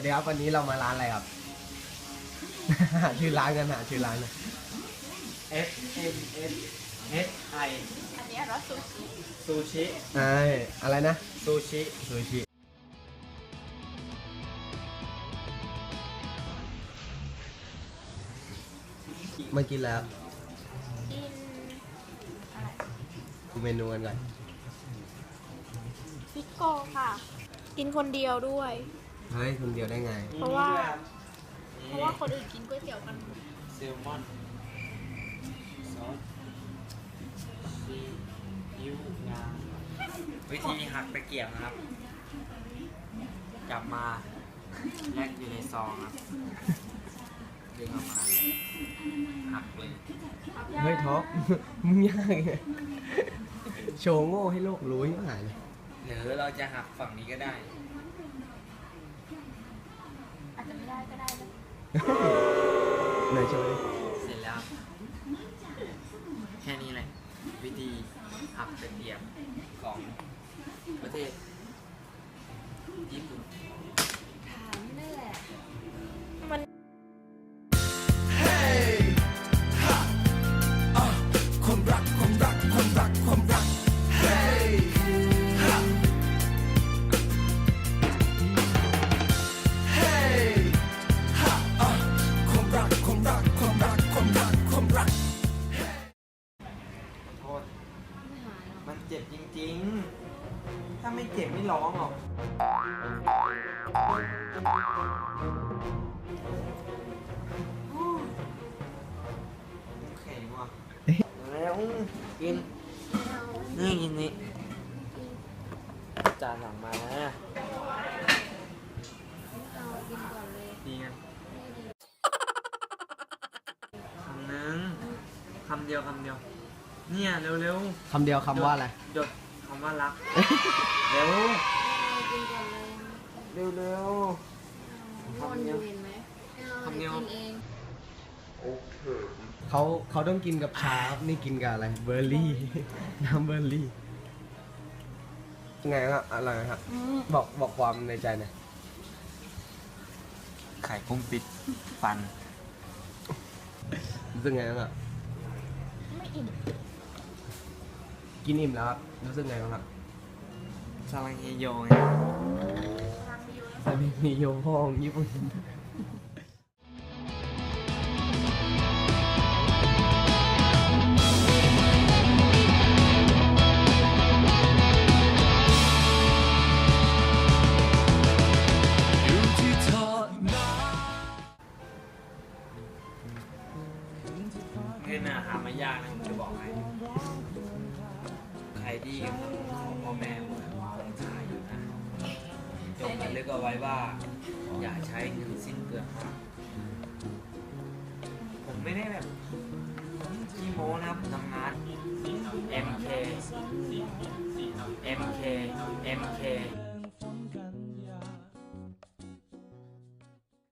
วัสดีครับวันนี้เรามาร้านอะไรครับหาชื่อร้านกันหาชื่อร้านนะ F M S H I อันนี้รสซูชิซูชิไอ้อะไรนะซูชิซูชิมากินแล้วกินอะไรดูเมนูกันก่อนฟิกโกค่ะ กินคนเดียวด้วย เฮ้ยคนเดียวได้ไง เพราะว่า เพราะว่าคนอื่นกินก๋วยเตี๋ยวกันแซลมอนซอสซีอิ๊วงาวิธีหักตะเกียบนะครับ จับมาแยกอยู่ในซองครับดึงออกมาหักเลยเฮ้ยท็อป มึงยากไงโชว์โง่ให้โลกรู้ยังหายเลยหรือเราจะหักฝั่งนี้ก็ได้ อาจจะไม่ได้ก็ได้นะไหนโชว์ดิเสร็จแล้ว แค่นี้แหละ วิธีหักตะเกียบของประเทศ มันเจ็บจริงๆ ถ้าไม่เจ็บไม่ร้องหรอกแข็งว่ะแล้วกิน นี่กินนี่จานสั่งมานะเอากินก่อนเลยดีกันคำนึงคำเดียวคำเดียว เนี่ยเร็วๆคำเดียวคำว่าอะไร หยดคำว่ารัก เร็วเอากินก่อนเลยเร็วเร็ว นอนอยู่เห็นไหมเอาคำเดียวกินเองเขาเขาต้องกินกับชาครับนี่กินกับอะไร เบอร์รี่ น้ำเบอร์รี่ไงครับอะไรครับบอกบอกความในใจหน่อยไข่กุ้งติดฟัน รู้สึกไงบ้างครับไม่อิ่ม กินอิ่มแล้วครับรู้สึกไงบ้างครับซาลังเฮโยไงทางเดียวแล้วซาบิมิโยพ่องญี่ปุ่นอยู่ที่เธอนะเงินอาหารมายากนะผมจะบอกให้ ใครที่ยังพ่อแม่เมื่อต้องขายอยู่นะจงระลึกเอาไว้ว่า อย่าใช้เงินสิ้นเปลืองผมไม่ได้แบบขี้โม้นะครับผมทำงาน MK MK MK